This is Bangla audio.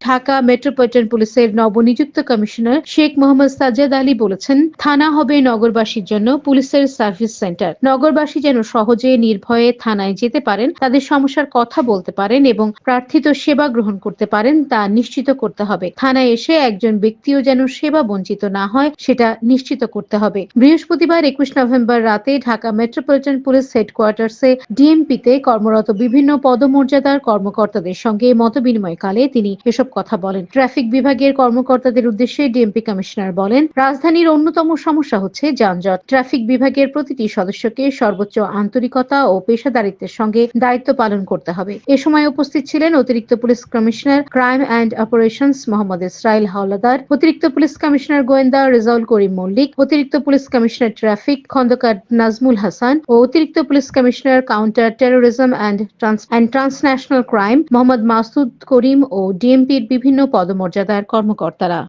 ঢাকা মেট্রোপলিটন পুলিশের নবনিযুক্ত কমিশনার শেখ মোহাম্মদ সাজ্জাদ আলী বলেছেন, থানা হবে নগরবাসীর জন্য পুলিশের সার্ভিস সেন্টার। নগরবাসী যেন সহজে নির্ভয়ে থানায় যেতে পারেন, তাদের সমস্যার কথা বলতে পারেন এবং প্রার্থিত সেবা গ্রহণ করতে পারেন তা নিশ্চিত করতে হবে। থানায় এসে একজন ব্যক্তিও যেন সেবা বঞ্চিত না হয়, সেটা নিশ্চিত করতে হবে। বৃহস্পতিবার একুশ নভেম্বর রাতে ঢাকা মেট্রোপলিটন পুলিশ হেডকোয়ার্টার্সে ডিএমপিতে কর্মরত বিভিন্ন পদমর্যাদার কর্মকর্তাদের সঙ্গে মতবিনিময়কালে তিনি এসব কথা বলেন। ট্রাফিক বিভাগের কর্মকর্তাদের উদ্দেশ্যে ডিএমপি কমিশনার বলেন, রাজধানীর অন্যতম সমস্যা হচ্ছে যানজট। ট্রাফিক বিভাগের প্রতিটি সদস্যকে সর্বোচ্চ আন্তরিকতা ও পেশাদারিত্বের সঙ্গে দায়িত্ব পালন করতে হবে। এ সময় উপস্থিত ছিলেন অতিরিক্ত police commissioner crime and operations Mohammad Israil Howlader, অতিরিক্ত পুলিশ কমিশনার গোয়েন্দা রেজাউল করিম মল্লিক, অতিরিক্ত police commissioner traffic Khandakar Nazmul Hasan ও অতিরিক্ত police commissioner counter terrorism and and transnational crime Mohammad Masud Karim ও বিভিন্ন পদমর্যাদার কর্মকর্তারা।